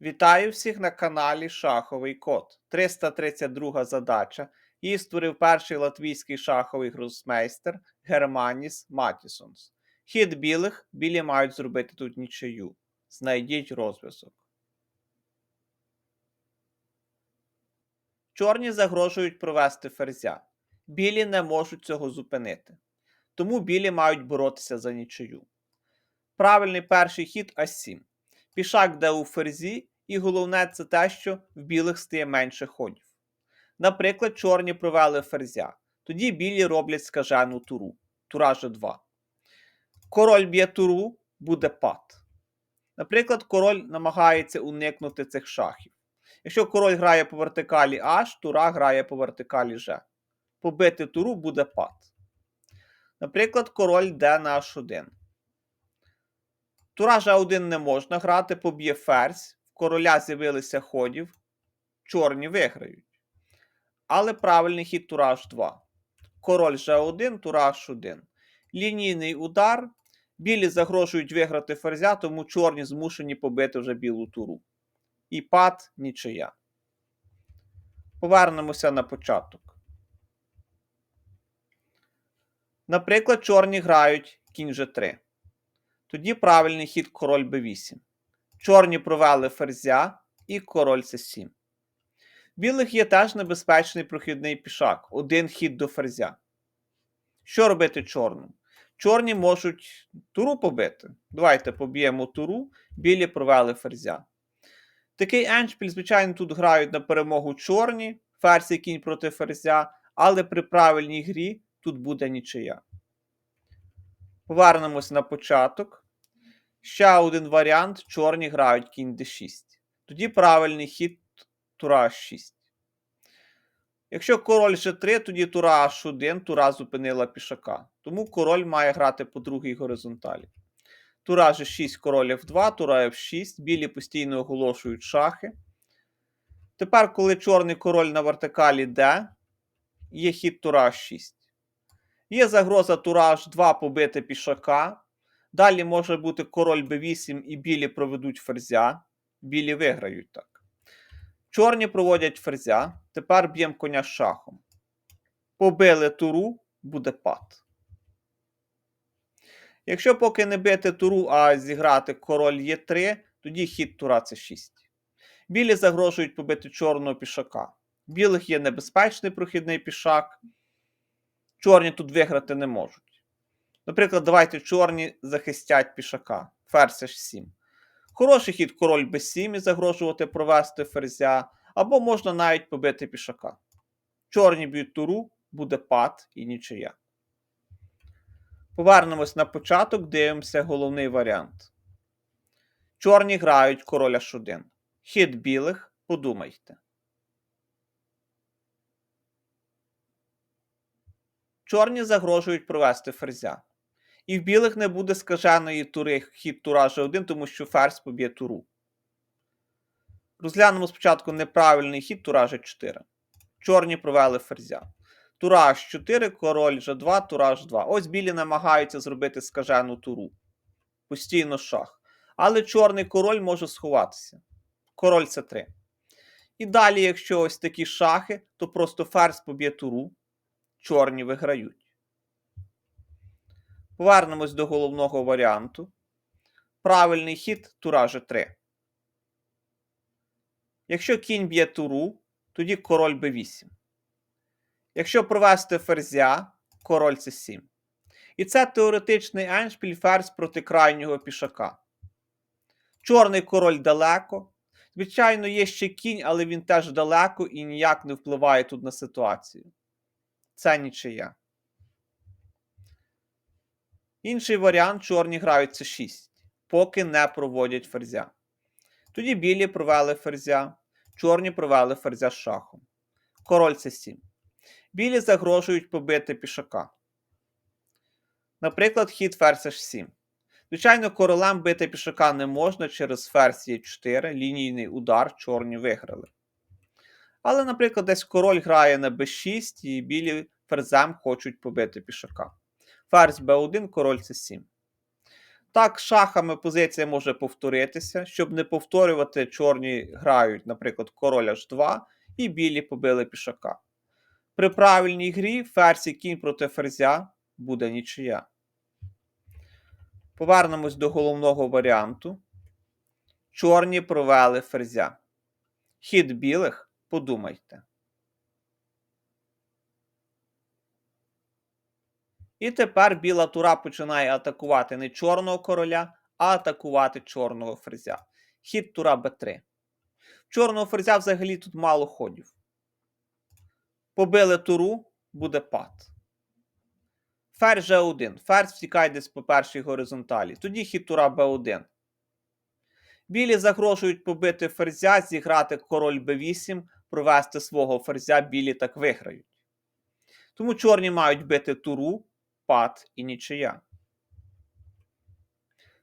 Вітаю всіх на каналі Шаховий Код. 332 задача. Її створив перший латвійський шаховий гросмейстер Германіс Матісонс. Хід білих, білі мають зробити тут нічию. Знайдіть розв'язок. Чорні загрожують провести ферзя. Білі не можуть цього зупинити. Тому білі мають боротися за нічию. Правильний перший хід А7. Пішак де у ферзі, і головне це те, що в білих стає менше ходів. Наприклад, чорні провели ферзя. Тоді білі роблять скажену туру. Тура Ж2. Король б'є туру, буде пад. Наприклад, король намагається уникнути цих шахів. Якщо король грає по вертикалі H, тура грає по вертикалі G. Побити туру буде пад. Наприклад, король йде на H1. Тура G1 не можна грати, поб'є ферзь, в короля з'явилися ходів, чорні виграють. Але правильний хід тура H2. Король G1, тура H1. Лінійний удар. Білі загрожують виграти ферзя, тому чорні змушені побити вже білу туру. І пад нічия. Повернемося на початок. Наприклад, чорні грають кінь G3. Тоді правильний хід король b8. Чорні провели ферзя і король c7. Білих є теж небезпечний прохідний пішак. Один хід до ферзя. Що робити чорним? Чорні можуть туру побити. Давайте поб'ємо туру, білі провели ферзя. Такий еншпіль, звичайно, тут грають на перемогу чорні, ферзь і кінь проти ферзя, але при правильній грі тут буде нічия. Повернемось на початок. Ще один варіант: чорні грають кінь d6. Тоді правильний хід тура h6. Якщо король g3, тоді тура h1, тура зупинила пішака. Тому король має грати по другій горизонталі. Тура g6, король f2, тура f6, білі постійно оголошують шахи. Тепер, коли чорний король на вертикалі d, є хід тура h6. Є загроза тура h2 побити пішака. Далі може бути король b8 і білі проведуть ферзя. Білі виграють так. Чорні проводять ферзя. Тепер б'ємо коня шахом. Побили туру, буде пад. Якщо поки не бити туру, а зіграти король Е3, тоді хід тура це 6. Білі загрожують побити чорного пішака. Білих є небезпечний прохідний пішак. Чорні тут виграти не можуть. Наприклад, давайте чорні захистять пішака. Ферзь H7. Хороший хід король b7 і загрожувати провести ферзя, або можна навіть побити пішака. Чорні б'ють туру, буде пад і нічия. Повернемось на початок, дивимося головний варіант. Чорні грають король H1. Хід білих, подумайте. Чорні загрожують провести ферзя. І в білих не буде скаженої тури хід тура G1, тому що ферзь поб'є туру. Розглянемо спочатку неправильний хід тура G4. Чорні провели ферзя. Тура H4, король G2, тура H2. Ось білі намагаються зробити скажену туру. Постійно шах. Але чорний король може сховатися. Король С3. І далі, якщо ось такі шахи, то просто ферзь поб'є туру. Чорні виграють. Повернемось до головного варіанту. Правильний хід тура G3. Якщо кінь б'є туру, тоді король b8. Якщо провести ферзя, король c7. І це теоретичний еншпіль ферзь проти крайнього пішака. Чорний король далеко. Звичайно, є ще кінь, але він теж далеко і ніяк не впливає тут на ситуацію. Це нічия. Інший варіант чорні грають c6, поки не проводять ферзя. Тоді білі провели ферзя, чорні провели ферзя з шахом. Король c7. Білі загрожують побити пішака. Наприклад, хід ферзь h7. Звичайно, королем бити пішака не можна через ферзь e4, лінійний удар, чорні виграли. Але, наприклад, десь король грає на b6 і білі ферзем хочуть побити пішака. Ферзь b1, король c7. Так, шахами позиція може повторитися. Щоб не повторювати, чорні грають, наприклад, король H2 і білі побили пішака. При правильній грі ферзь і кінь проти ферзя буде нічия. Повернемось до головного варіанту. Чорні провели ферзя. Хід білих подумайте. І тепер біла тура починає атакувати не чорного короля, а атакувати чорного ферзя. Хід тура Б3. Чорного ферзя взагалі тут мало ходів. Побили туру, буде пад. Ферзь G1. Ферзь втікає десь по першій горизонталі. Тоді хід тура Б1. Білі загрожують побити ферзя, зіграти король Б8, провести свого ферзя, білі так виграють. Тому чорні мають бити туру, пад і нічия.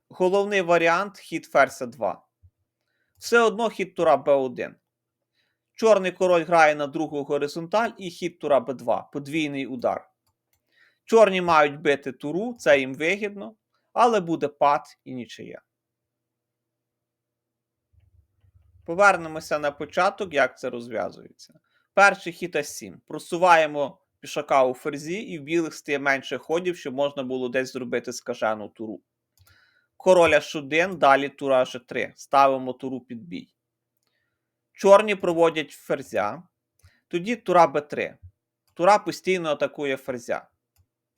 Головний варіант хід ферзя 2. Все одно хід тура Б1. Чорний король грає на другу горизонталь і хід тура Б2. Подвійний удар. Чорні мають бити туру, це їм вигідно, але буде пад і нічия. Повернемося на початок, як це розв'язується. Перший хід А7. Просуваємо пішака у ферзі, і в білих стає менше ходів, щоб можна було десь зробити скажену туру. Король H1, далі тура H3. Ставимо туру під бій. Чорні проводять ферзя. Тоді тура Б3. Тура постійно атакує ферзя.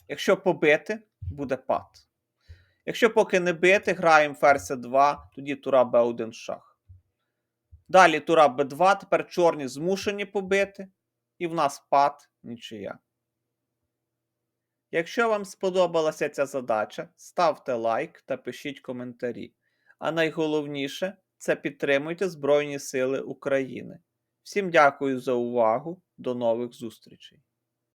Якщо побити, буде пад. Якщо поки не бити, граємо ферзь 2, тоді тура Б1 шах. Далі тура Б2, тепер чорні змушені побити, і в нас пад нічия. Якщо вам сподобалася ця задача, ставте лайк та пишіть коментарі. А найголовніше це підтримуйте Збройні Сили України. Всім дякую за увагу. До нових зустрічей!